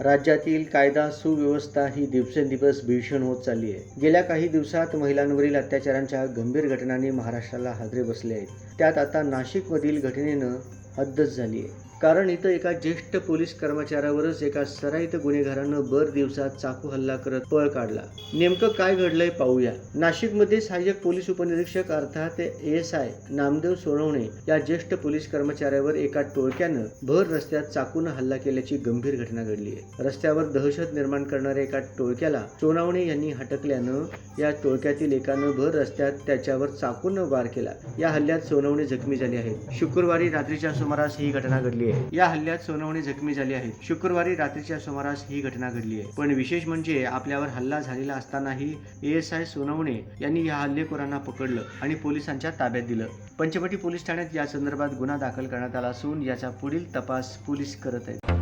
राज्यातील कायदा सुव्यवस्था ही दिवसेंदिवस भीषण होत चालली आहे. गेल्या काही दिवसात महिलांवरील अत्याचारांच्या गंभीर घटनांनी महाराष्ट्राला हादरे बसले आहेत. त्यात आता नाशिकमधील घटनेनं हद्दच झाली आहे. कारण इथं एका ज्येष्ठ पोलीस कर्मचाऱ्यावरच एका सराईत गुन्हेगारानं भर दिवसात चाकू हल्ला करत पळ काढला. नेमकं काय घडलंय पाहूया. नाशिकमध्ये सहाय्यक पोलीस उपनिरीक्षक अर्थात एस आय नामदेव सोनवणे या ज्येष्ठ पोलीस कर्मचाऱ्यावर एका टोळक्यानं भर रस्त्यात चाकून हल्ला केल्याची गंभीर घटना घडली आहे. रस्त्यावर दहशत निर्माण करणाऱ्या एका टोळक्याला सोनावणे यांनी हटकल्यानं या टोळक्यातील एकानं भर रस्त्यात त्याच्यावर चाकून वार केला. या हल्ल्यात सोनवणे जखमी झाले आहेत. शुक्रवारी रात्रीच्या सुमारास ही घटना घडली आहे. या हल्ल्यात सोनवणे जखमी झाले आहेत. शुक्रवारी रात्रीच्या सुमारास ही घटना घडली आहे. पण विशेष म्हणजे आपल्यावर हल्ला झालेला असतानाही एस आय सोनवणे यांनी या हल्लेखोरांना पकडलं आणि पोलिसांच्या ताब्यात दिलं. पंचवटी पोलीस ठाण्यात या संदर्भात गुन्हा दाखल करण्यात आला असून याचा पुढील तपास पोलीस करत आहेत.